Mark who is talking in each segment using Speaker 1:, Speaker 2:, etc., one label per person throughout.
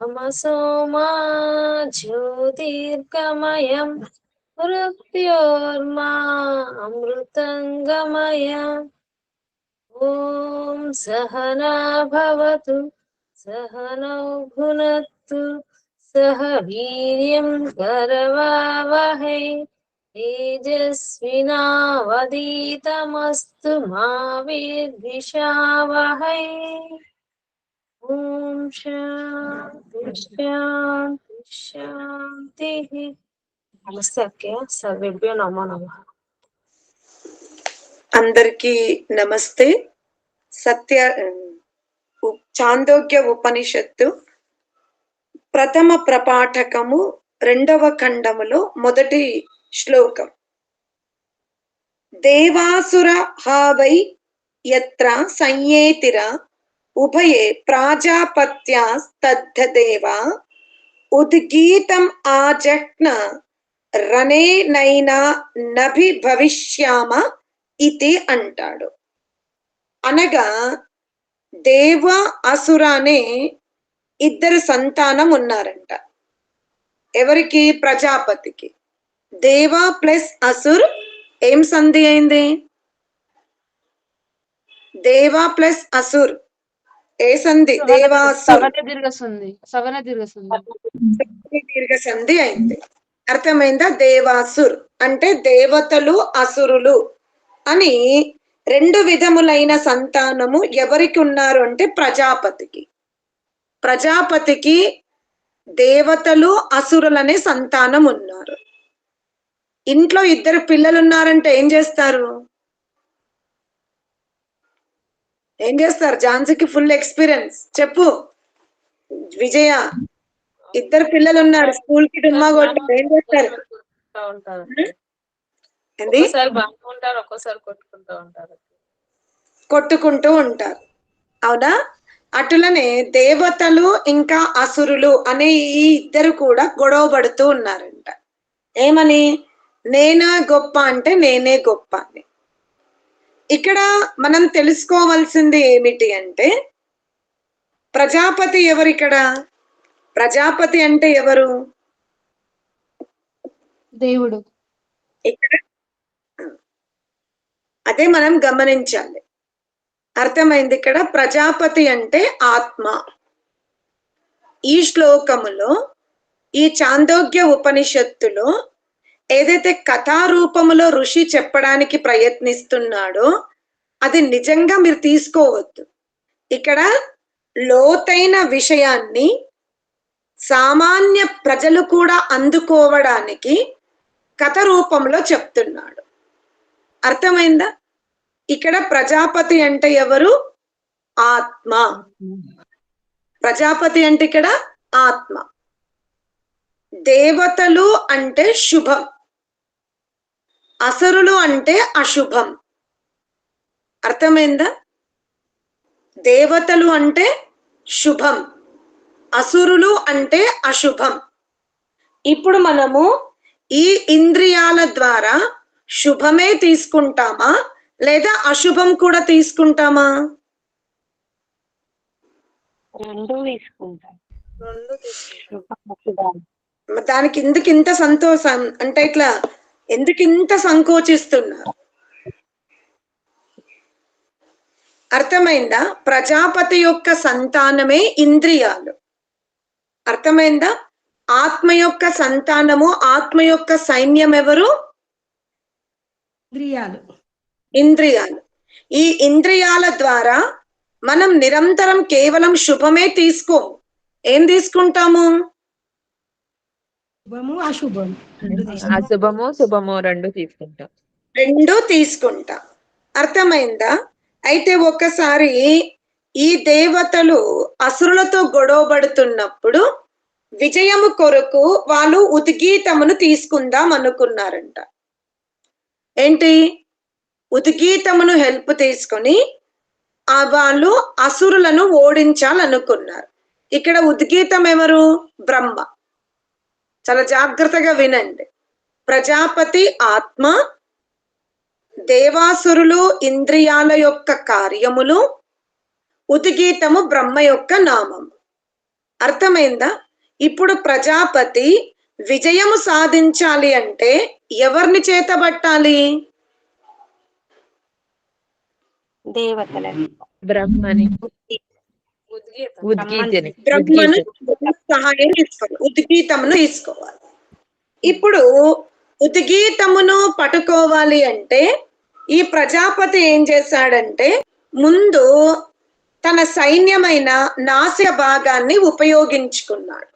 Speaker 1: तमसोमा ज्योतिर्गमयं मृत्योर्मा अमृतङ्गमय ॐ सहना भवतु, सहनौ भुनत्तु, सह वीर्यं करवावहै। तेजस्विनावदीतमस्तु मा विद्विषावहै ఓం శాంతి శాంతి శాంతి నమస్తే అక్కయ్య సర్వేభ్యో నమో నమ
Speaker 2: అందరికీ నమస్తే. సత్య చాందోగ్య ఉపనిషత్తు ప్రథమ ప్రపాఠకము రెండవ ఖండములో మొదటి శ్లోకం. దేవాసుర హావై యత్ర సంయేతిర ఉభయే ప్రాజాపత్యాస్తద్ధదేవా ఉద్గీతం ఆజహ్న రనే నైనా నభి భవిష్యామ ఇది అంటాడు. అనగా దేవ అసుర అనే ఇద్దరు సంతానం ఉన్నారంట. ఎవరికి? ప్రజాపతికి. దేవ ప్లస్ అసుర్ ఏం సంధి అయింది? దేవ ప్లస్ అసుర్ ఏ సంధి
Speaker 1: సవన సవన దీర్ఘసుంది
Speaker 2: దీర్ఘ సంధి అయింది. అర్థమైందా? దేవాసుర్ అంటే దేవతలు అసురులు అని రెండు విధములైన సంతానము ఎవరికి ఉన్నారు అంటే ప్రజాపతికి. ప్రజాపతికి దేవతలు అసురులనే సంతానం ఉన్నారు. ఇంట్లో ఇద్దరు పిల్లలు ఉన్నారంటే ఏం చేస్తారు? ఏం చేస్తారు? ఝాన్సీకి ఫుల్ ఎక్స్పీరియన్స్. చెప్పు. విజయ ఇద్దరు పిల్లలు ఉన్నారు స్కూల్కి డుమ్మా కొట్టారు ఏం చేస్తారు?
Speaker 1: కొట్టుకుంటూ ఉంటారు.
Speaker 2: అవునా? అటులనే దేవతలు ఇంకా అసురులు అనే ఈ ఇద్దరు కూడా గొడవ పడుతూ ఉన్నారంట. ఏమని? నేనా గొప్ప అంటే నేనే గొప్ప అని. ఇక్కడ మనం తెలుసుకోవాల్సింది ఏమిటి అంటే ప్రజాపతి ఎవరు ఇక్కడ ప్రజాపతి అంటే ఎవరు?
Speaker 1: దేవుడు.
Speaker 2: ఇక్కడ? అదే మనం గమనించాలి. అర్థమైంది ఇక్కడ? ప్రజాపతి అంటే ఆత్మ. ఈ శ్లోకములో ఈ చాందోగ్య ఉపనిషత్తులో ఏదైతే కథారూపములో ఋషి చెప్పడానికి ప్రయత్నిస్తున్నాడో అది నిజంగా మీరు తీసుకోవద్దు. ఇక్కడ లోతైన విషయాన్ని సామాన్య ప్రజలు కూడా అందుకోవడానికి కథ రూపంలో చెప్తున్నాడు. అర్థమైందా? ఇక్కడ ప్రజాపతి అంటే ఎవరు? ఆత్మ. ప్రజాపతి అంటే ఇక్కడ ఆత్మ. దేవతలు అంటే శుభం. అసురులు అంటే అశుభం. అర్థమైందా? దేవతలు అంటే శుభం. అసురులు అంటే అశుభం. ఇప్పుడు మనము ఈ ఇంద్రియాల ద్వారా శుభమే తీసుకుంటామా? లేదా అశుభం కూడా తీసుకుంటామా?
Speaker 3: రెండు తీసుకుంటాం.
Speaker 1: రెండు తీసుకుంటాం.
Speaker 2: దానికి ఎందుకు ఇంత సంతోషం? అంటే ఇట్లా ఎందుకు ఇంత సంకోచిస్తున్నారు అర్థమైందా? ప్రజాపతి యొక్క సంతానమే ఇంద్రియాలు. అర్థమైందా? ఆత్మ యొక్క సంతానము ఆత్మ యొక్క సైన్యం ఎవరు?
Speaker 4: ఇంద్రియాలు.
Speaker 2: ఇంద్రియాలు. ఈ ఇంద్రియాల ద్వారా మనం నిరంతరం కేవలం శుభమే తీసుకో ఏం తీసుకుంటాము?
Speaker 4: శుభము అశుభము. రెండు తీసుకుంటాం.
Speaker 3: అశుభము శుభము రెండు తీసుకుంటాం.
Speaker 2: రెండు తీసుకుంటా. అర్థమైందా? అయితే ఒకసారి ఈ దేవతలు అసురులతో గొడవబడుతున్నప్పుడు విజయము కొరకు వాళ్ళు ఉద్గీతమును తీసుకుందాం అనుకున్నారంట. ఏంటి? ఉద్గీతమును హెల్ప్ తీసుకొని ఆ వాళ్ళు అసురులను ఓడించాలనుకున్నారు. ఇక్కడ ఉద్గీతం ఎవరు బ్రహ్మ. చాలా జాగ్రత్తగా వినండి. ప్రజాపతి ఆత్మ దేవాసురులు ఇంద్రియాల యొక్క కార్యములు ఉద్గీతము బ్రహ్మ యొక్క నామం అర్థమైందా? ఇప్పుడు ప్రజాపతి విజయము సాధించాలి అంటే ఎవరిని చేతబట్టాలి?
Speaker 3: దేవతలని. బ్రహ్మని. ఉద్గీతని
Speaker 2: బ్రహ్మను సహాయం తీసుకోవాలి ఉద్గీతమును తీసుకోవాలి. ఇప్పుడు ఉద్గీతమును పట్టుకోవాలి అంటే ఈ ప్రజాపతి ఏం చేశాడంటే ముందు తన సైన్యమైన నాసిక భాగాన్ని ఉపయోగించుకున్నాడు.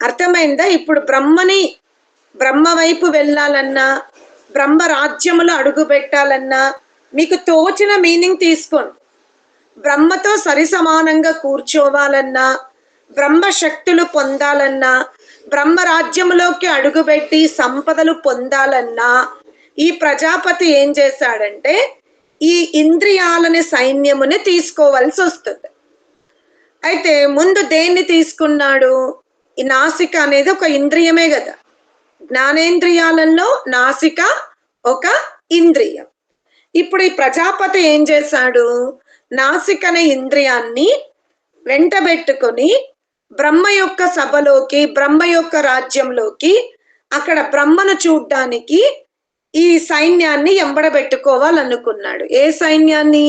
Speaker 2: అర్థమైందా? ఇప్పుడు బ్రహ్మని బ్రహ్మ వైపు వెళ్ళాలన్నా బ్రహ్మ రాజ్యములో అడుగు పెట్టాలన్నా మీకు తోచిన మీనింగ్ తీసుకోండి. బ్రహ్మతో సరి సమానంగా కూర్చోవాలన్నా బ్రహ్మ శక్తులు పొందాలన్నా బ్రహ్మ రాజ్యములోకి అడుగుపెట్టి సంపదలు పొందాలన్నా ఈ ప్రజాపతి ఏం చేశాడంటే ఈ ఇంద్రియాలని సైన్యముని తీసుకోవాల్సి వస్తుంది. అయితే ముందు దేన్ని తీసుకున్నాడు? ఈ నాసిక అనేది ఒక ఇంద్రియమే కదా. జ్ఞానేంద్రియాలలో నాసిక ఒక ఇంద్రియం. ఇప్పుడు ఈ ప్రజాపతి ఏం చేశాడు? నాసిక అనే ఇంద్రియాన్ని వెంటబెట్టుకొని బ్రహ్మ యొక్క సభలోకి బ్రహ్మ యొక్క రాజ్యంలోకి అక్కడ బ్రహ్మను చూడ్డానికి ఈ సైన్యాన్ని ఎంబడబెట్టుకోవాలనుకున్నాడు. ఏ సైన్యాన్ని?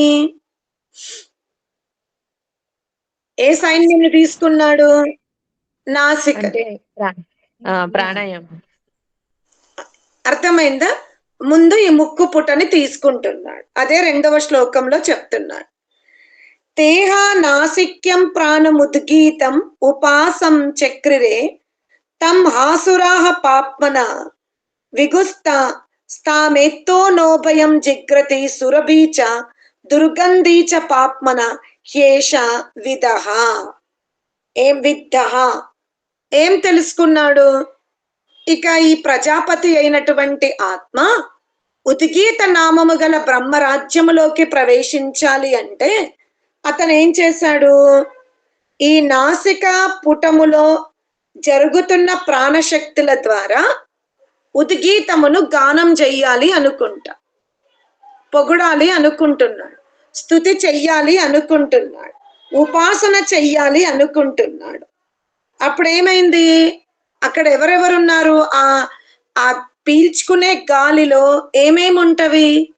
Speaker 2: ఏ సైన్యాన్ని తీసుకున్నాడు? నాసిక.
Speaker 3: ప్రాణాయామం.
Speaker 2: అర్థమైందా? ముందు ఈ ముక్కు పుటని తీసుకుంటున్నాడు. అదే రెండవ శ్లోకంలో చెప్తున్నాడు. తేహ నాసిక్యం ప్రాణముద్గీతం ఉపాసం చక్రిరే తం హాసురాహ పాప్మన విగుస్త స్థామెత్తో నోభయం జిగ్రతి సురభీచ దుర్గంధీచ పాప్మన హ్యేష విదహ ఏం విద్ధ ఏం తెలుసుకున్నాడు ఇక ఈ ప్రజాపతి అయినటువంటి ఆత్మ ఉద్గీత నామము గల బ్రహ్మరాజ్యములోకి ప్రవేశించాలి అంటే అతను ఏం చేశాడు? ఈ నాసిక పుటములో జరుగుతున్న ప్రాణశక్తుల ద్వారా ఉద్గీతమును గానం చెయ్యాలి అనుకుంటా. పొగడాలి అనుకుంటున్నాడు. స్థుతి చెయ్యాలి అనుకుంటున్నాడు. ఉపాసన చెయ్యాలి అనుకుంటున్నాడు. అప్పుడు ఏమైంది అక్కడ ఎవరెవరున్నారు? ఆ ఆ పీల్చుకునే గాలిలో ఏమేమి ఉంటవి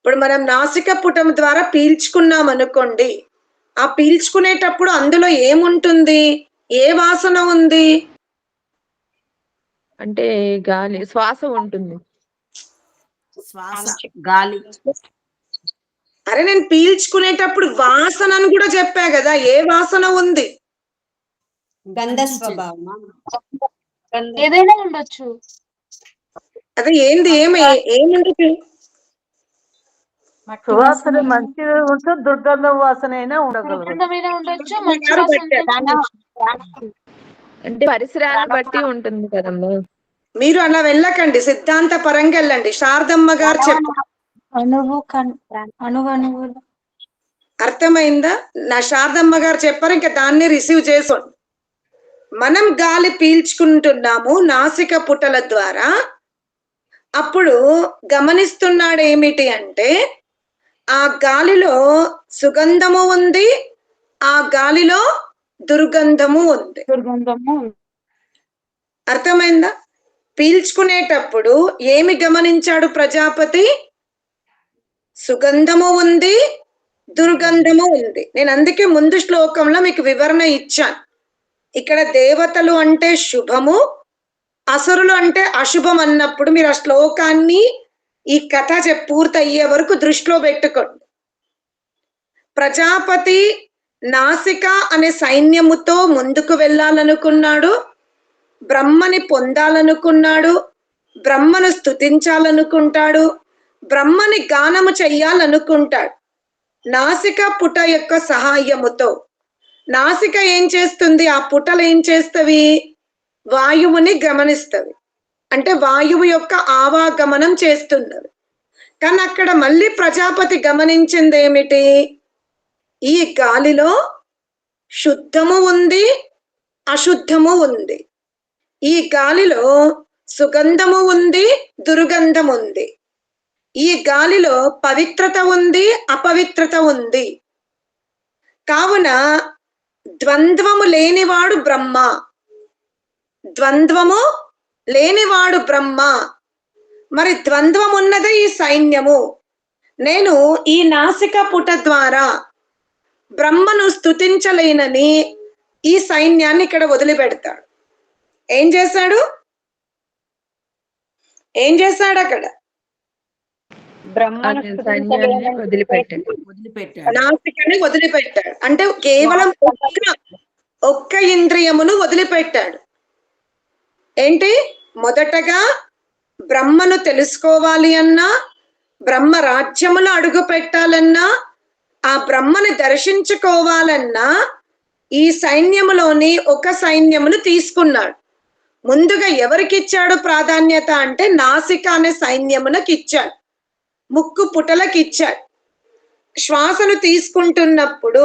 Speaker 2: ఇప్పుడు మనం నాసిక పుటం ద్వారా పీల్చుకున్నాం అనుకోండి ఆ పీల్చుకునేటప్పుడు అందులో ఏముంటుంది? ఏ వాసన ఉంది?
Speaker 3: అంటే గాలి శ్వాస ఉంటుంది.
Speaker 4: శ్వాస గాలి.
Speaker 2: అరే నేను పీల్చుకునేటప్పుడు వాసన అని కూడా చెప్పా కదా ఏ వాసన ఉంది?
Speaker 5: గంధ
Speaker 4: ఏదైనా ఉండొచ్చు.
Speaker 2: అదే ఏంది ఏమి ఏముంటుంది?
Speaker 6: సువాసన మంచిగా ఉంటే దుర్గంధం వాసన అయినా ఉండగలదు.
Speaker 4: మంచి.
Speaker 3: అంటే పరిసరాలను బట్టి ఉంటుంది కదమ్మా.
Speaker 2: మీరు అలా వెళ్ళకండి సిద్ధాంత పరంగా వెళ్ళండి. శారదమ్మ గారు చెప్పారు
Speaker 4: అణువు
Speaker 2: అర్థమైందా? నా శారదమ్మ గారు చెప్పారు ఇంకా దాన్ని రిసీవ్ చేసుకోండి మనం గాలి పీల్చుకుంటున్నాము నాసిక పుటల ద్వారా. అప్పుడు గమనిస్తున్నాడు ఏమిటి అంటే ఆ గాలిలో సుగంధము ఉంది ఆ గాలిలో దుర్గంధము ఉంది.
Speaker 4: దుర్గంధము
Speaker 2: అర్థమైందా? పీల్చుకునేటప్పుడు ఏమి గమనించాడు ప్రజాపతి? సుగంధము ఉంది దుర్గంధము ఉంది. నేను అందుకే ముందు శ్లోకంలో మీకు వివరణ ఇచ్చాను. ఇక్కడ దేవతలు అంటే శుభము అసురులు అంటే అశుభం అన్నప్పుడు మీరు ఆ శ్లోకాన్ని ఈ కథ చెప్ పూర్తయ్యే వరకు దృష్టిలో పెట్టుకోండి. ప్రజాపతి నాసిక అనే సైన్యముతో ముందుకు వెళ్ళాలనుకున్నాడు. బ్రహ్మని పొందాలనుకున్నాడు. బ్రహ్మను స్తుతించాలనుకుంటాడు. బ్రహ్మని గానము చెయ్యాలనుకుంటాడు. నాసిక పుట యొక్క సహాయముతో. నాసిక ఏం చేస్తుంది? ఆ పుటలు ఏం చేస్తవి? వాయువుని గమనిస్తవి. అంటే వాయువు యొక్క ఆవాగమనం చేస్తున్నవి కానీ అక్కడ మళ్ళీ ప్రజాపతి గమనించింది ఏమిటి ఈ గాలిలో శుద్ధము ఉంది అశుద్ధము ఉంది. ఈ గాలిలో సుగంధము ఉంది దుర్గంధం ఉంది. ఈ గాలిలో పవిత్రత ఉంది అపవిత్రత ఉంది. కావున ద్వంద్వము లేనివాడు బ్రహ్మ. ద్వంద్వము లేనివాడు బ్రహ్మ. మరి ద్వంద్వం ఉన్నదే ఈ సైన్యము. నేను ఈ నాసిక పుట ద్వారా బ్రహ్మను స్తుతించలేనని ఈ సైన్యాన్ని ఇక్కడ వదిలిపెడతాడు. ఏం చేశాడు? ఏం చేశాడు అక్కడ? నాసికని వదిలిపెట్టాడు. అంటే కేవలం ఒక్క ఒక్క ఇంద్రియమును వదిలిపెట్టాడు. ఏంటి? మొదటగా బ్రహ్మను తెలుసుకోవాలి అన్నా బ్రహ్మ రాజ్యములు అడుగు పెట్టాలన్నా ఆ బ్రహ్మను దర్శించుకోవాలన్నా ఈ సైన్యములోని ఒక సైన్యమును తీసుకున్నాడు. ముందుగా ఎవరికి ఇచ్చాడు ప్రాధాన్యత అంటే నాసిక అనే సైన్యమునకి ఇచ్చాడు ముక్కు పుటలకు ఇచ్చాడు శ్వాసను తీసుకుంటున్నప్పుడు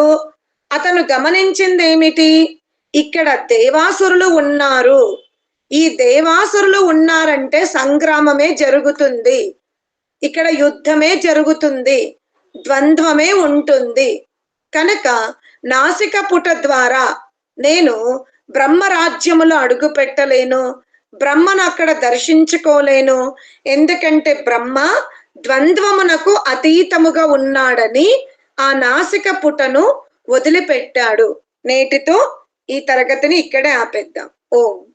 Speaker 2: అతను గమనించింది ఏమిటి ఇక్కడ దేవాసురులు ఉన్నారు. ఈ దేవాసురులు ఉన్నారంటే సంగ్రామమే జరుగుతుంది. ఇక్కడ యుద్ధమే జరుగుతుంది. ద్వంద్వమే ఉంటుంది. కనుక నాసిక పుట ద్వారా నేను బ్రహ్మ రాజ్యములో అడుగు పెట్టలేను. బ్రహ్మను అక్కడ దర్శించుకోలేను. ఎందుకంటే బ్రహ్మ ద్వంద్వమునకు అతీతముగా ఉన్నాడని ఆ నాసిక పుటను వదిలిపెట్టాడు. నేటితో ఈ తరగతిని ఇక్కడే ఆపేద్దాం. ఓం.